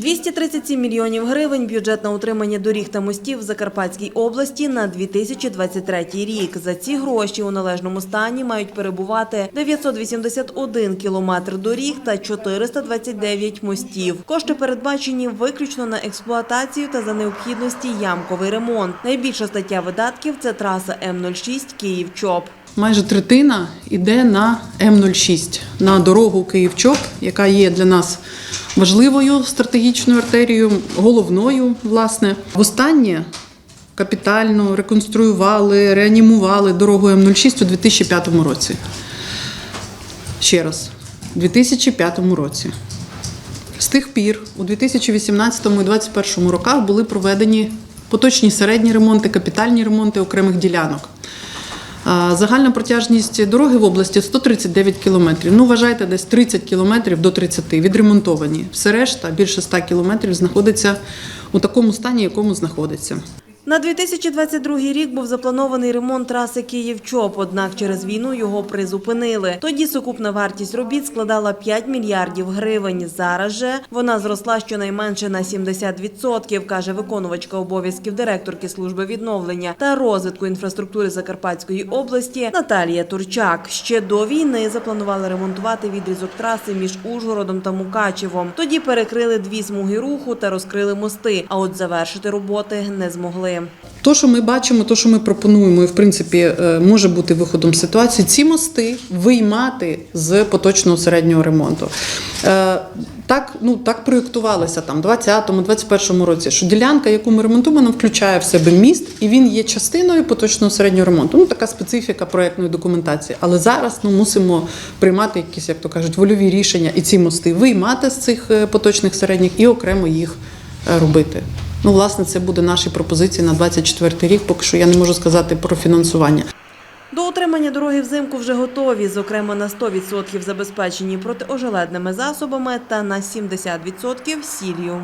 237 мільйонів гривень бюджет на утримання доріг та мостів в Закарпатській області на 2023 рік. За ці гроші у належному стані мають перебувати 981 кілометр доріг та 429 мостів. Кошти передбачені виключно на експлуатацію та за необхідності ямковий ремонт. Найбільша стаття видатків це траса М06 Київ-Чоп. Майже третина йде на М06, на дорогу Київ-Чоп, яка є для нас важливою стратегічною артерією, головною, власне. Востаннє капітально реконструювали, реанімували дорогу М06 у 2005 році. Ще раз, у 2005 році. З тих пір, у 2018 і 2021 роках були проведені поточні середні ремонти, капітальні ремонти окремих ділянок. Загальна протяжність дороги в області 139 кілометрів. Ну, вважайте, десь 30 кілометрів до 30 відремонтовані. Все решта, більше 100 кілометрів, знаходиться у такому стані, якому знаходиться. На 2022 рік був запланований ремонт траси Київ-Чоп, однак через війну його призупинили. Тоді сукупна вартість робіт складала 5 мільярдів гривень. Зараз же вона зросла щонайменше на 70%, каже виконувачка обов'язків директорки служби відновлення та розвитку інфраструктури Закарпатської області Наталія Турчак. Ще до війни запланували ремонтувати відрізок траси між Ужгородом та Мукачевом. Тоді перекрили дві смуги руху та розкрили мости. А от завершити роботи не змогли. То, що ми бачимо, то, що ми пропонуємо, і в принципі е, може бути виходом ситуації, ці мости виймати з поточного середнього ремонту. Е, Так, ну так проєктувалося там 20-21 році, що ділянка, яку ми ремонтуємо, вона включає в себе міст, і він є частиною поточного середнього ремонту. Ну така специфіка проєктної документації. Але зараз ну мусимо приймати якісь, як то кажуть, вольові рішення і ці мости виймати з цих е, поточних середніх і окремо їх робити. Ну, власне, це буде наші пропозиції на 24 рік. Поки що я не можу сказати про фінансування. До утримання дороги взимку вже готові, зокрема на 100% забезпечені протиожеледними засобами та на 70% сіллю.